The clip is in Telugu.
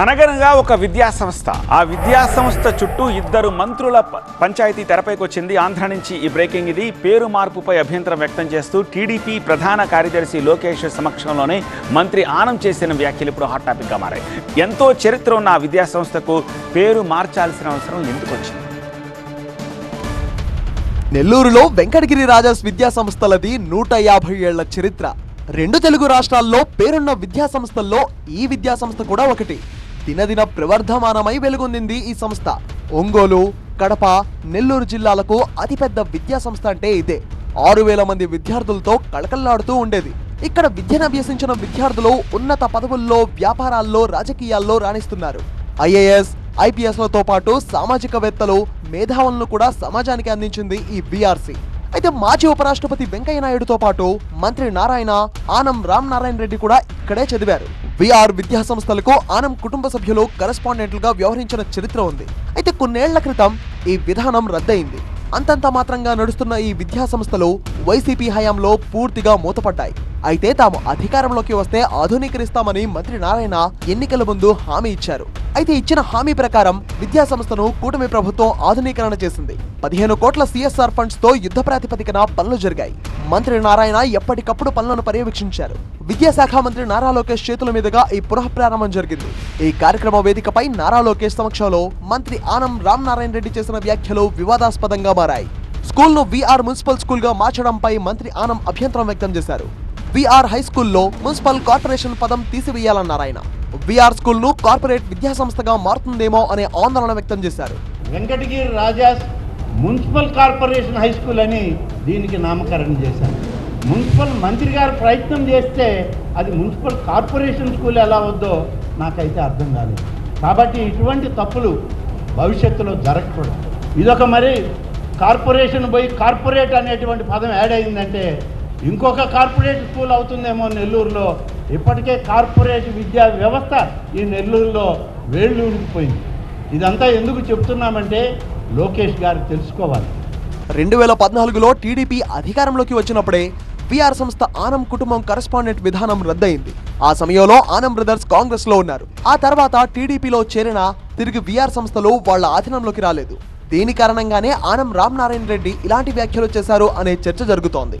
అనగనగా ఒక విద్యా సంస్థ. ఆ విద్యా సంస్థ చుట్టూ ఇద్దరు మంత్రుల పంచాయతీ తెరపైకి వచ్చింది. ఆంధ్ర నుంచి ఈ బ్రేకింగ్ ఇది. పేరు మార్పుపై అభ్యంతరం వ్యక్తం చేస్తూ టీడీపీ ప్రధాన కార్యదర్శి లోకేష్ సమక్షంలోనే మంత్రి ఆనం చేసిన వ్యాఖ్యలు ఇప్పుడు హాట్ టాపిక్గా మారాయి. ఎంతో చరిత్ర ఉన్న ఆ విద్యా సంస్థకు పేరు మార్చాల్సిన అవసరం ఎందుకు వచ్చింది? నెల్లూరులో వెంకటగిరి రాజాస్ విద్యా సంస్థలది నూట యాభై ఏళ్ళ చరిత్ర. రెండు తెలుగు రాష్ట్రాల్లో పేరున్న విద్యా సంస్థల్లో ఈ విద్యా సంస్థ కూడా ఒకటి. దినదిన ప్రవర్ధమానమై వెలుగొందింది ఈ సంస్థ. ఒంగోలు కడప నెల్లూరు జిల్లాలకు అతిపెద్ద విద్యా సంస్థ అంటే ఇదే. ఆరు వేల మంది విద్యార్థులతో కళకళలాడుతూ ఉండేది. ఇక్కడ విద్యను అభ్యసించిన విద్యార్థులు ఉన్నత పదవుల్లో వ్యాపారాల్లో రాజకీయాల్లో రాణిస్తున్నారు. ఐఏఎస్ ఐపీఎస్లతో పాటు సామాజికవేత్తలు మేధావులను కూడా సమాజానికి అందించింది ఈ బీఆర్సీ. అయితే మాజీ ఉపరాష్ట్రపతి వెంకయ్య నాయుడుతో పాటు మంత్రి నారాయణ ఆనం రామ్ నారాయణ రెడ్డి కూడా ఇక్కడే చదివారు. విఆర్ విద్యా సంస్థలకు ఆనం కుటుంబ సభ్యులు కరెస్పాండెంట్లుగా వ్యవహరించిన చరిత్ర ఉంది. అయితే కొన్నేళ్ళ క్రితం ఈ విధానం రద్దయింది. అంతంత మాత్రంగా నడుస్తున్న ఈ విద్యా సంస్థలు వైసీపీ హయాంలో పూర్తిగా మూతపడ్డాయి. అయితే తాము అధికారంలోకి వస్తే ఆధునీకరిస్తామని మంత్రి నారాయణ ఎన్నికల ముందు హామీ ఇచ్చారు. అయితే ఇచ్చిన హామీ ప్రకారం విద్యా సంస్థను కూటమి ప్రభుత్వం ఆధునీకరణ చేసింది. పదిహేను కోట్ల సిఎస్ఆర్ ఫండ్స్తో యుద్ధ ప్రాతిపదికన పనులు జరిగాయి. మంత్రి నారాయణ ఎప్పటికప్పుడు పనులను పర్యవేక్షించారు. విద్యాశాఖ మంత్రి నారా లోకేష్ చేతుల మీదుగా ఈ పునః ప్రారంభం జరిగింది. ఈ కార్యక్రమ వేదికపై నారా లోకేష్ సమక్షంలో మంత్రి ఆనం రామ్ నారాయణ రెడ్డి చేసిన వ్యాఖ్యలు వివాదాస్పదంగా మారాయి. స్కూల్ను విఆర్ మున్సిపల్ స్కూల్గా మార్చడంపై మంత్రి ఆనం అభ్యంతరం వ్యక్తం చేశారు. విఆర్ హై స్కూల్లో మున్సిపల్ కార్పొరేషన్ పదం తీసివేయాలన్నారు ఆయన. విఆర్ స్కూల్ను కార్పొరేట్ విద్యా సంస్థగా మారుతుందేమో అనే ఆందోళన వ్యక్తం చేశారు. Venkatagiri Rajas municipal corporation high school అని దీనికి నామకరణం చేశారు. మున్సిపల్ మంత్రి గారు ప్రయత్నం చేస్తే అది మున్సిపల్ కార్పొరేషన్ స్కూల్ ఎలా వద్దో నాకైతే అర్థం కాలేదు. కాబట్టి ఇటువంటి తప్పులు భవిష్యత్తులో జరగకూడదు. ఇదొక మరి కార్పొరేషన్ పోయి కార్పొరేట్ అనేటువంటి పదం యాడ్ అయిందంటే ఇంకొక కార్పొరేట్ స్కూల్ అవుతుందేమో నెల్లూరులో. ఇప్పటికే కార్పొరేట్ విద్యా వ్యవస్థ ఈ నెల్లూరులో వేళ్ళూరికిపోయింది ఇదంతా ఎందుకు చెప్తున్నామంటే లోకేష్ గారు తెలుసుకోవాలి. రెండు వేల పద్నాలుగులో టీడీపీ అధికారంలోకి వచ్చినప్పుడే విఆర్ సంస్థ ఆనం కుటుంబం కరెస్పాండెంట్ విధానం రద్దయింది. ఆ సమయంలో ఆనం బ్రదర్స్ కాంగ్రెస్లో ఉన్నారు. ఆ తర్వాత టీడీపీలో చేరిన తిరిగి విఆర్ సంస్థలు వాళ్ళ ఆధీనంలోకి రాలేదు. దీని కారణంగానే ఆనం రామ్ నారాయణ రెడ్డి ఇలాంటి వ్యాఖ్యలు చేశారు అనే చర్చ జరుగుతోంది.